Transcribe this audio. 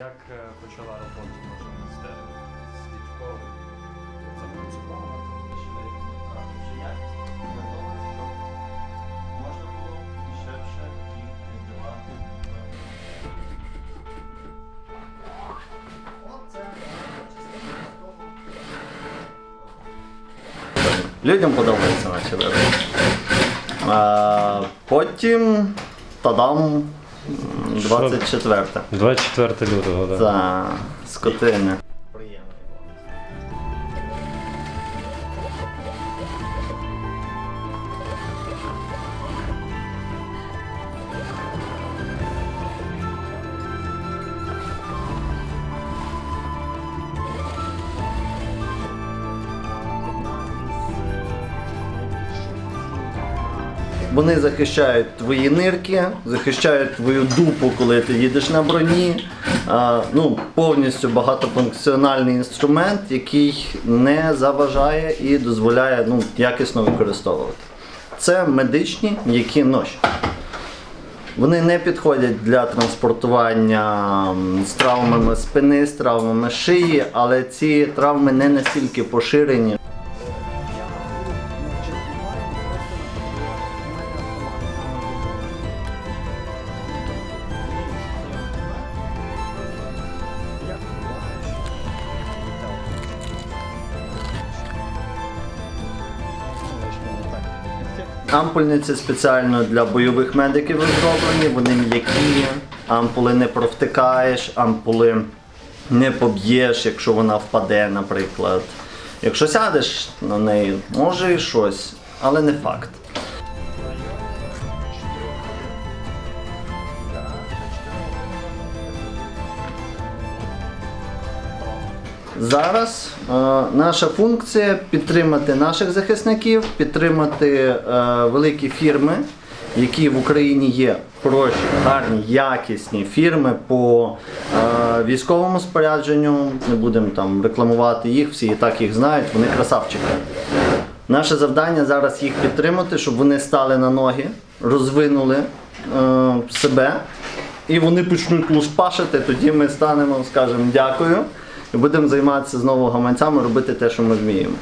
Як е, почала роботу може міністерство? Свідково запрацювала там ще Вже якість для того, щоб можна було дешевше їх віддавати. Оце частина того. Людям подобається наші вироби. Потім тадам 24 24 лютого, так. Да. скотини. Вони захищають твої нирки, захищають твою дупу, коли ти їдеш на броні. А, ну, повністю багатофункціональний інструмент, який не заважає і дозволяє ну, якісно використовувати. Це медичні м'які ноші. Вони не підходять для транспортування з травмами спини, з травмами шиї, але ці травми не настільки поширені. Ампульниці спеціально для бойових медиків розроблені, вони м'які, ампули не провтикаєш, ампули не поб'єш, якщо вона впаде, наприклад. Якщо сядеш на неї, може і щось, але не факт. Зараз е, наша функція підтримати наших захисників, підтримати е, великі фірми, які в Україні є хороші, гарні, якісні фірми по е, військовому спорядженню. Не будемо там рекламувати їх, всі і так їх знають, вони красавчики. Наше завдання зараз їх підтримати, щоб вони стали на ноги, розвинули е, себе і вони почнуть лушпашити, тоді ми станемо, скажемо дякую і будемо займатися знову гаманцями, робити те, що ми вміємо.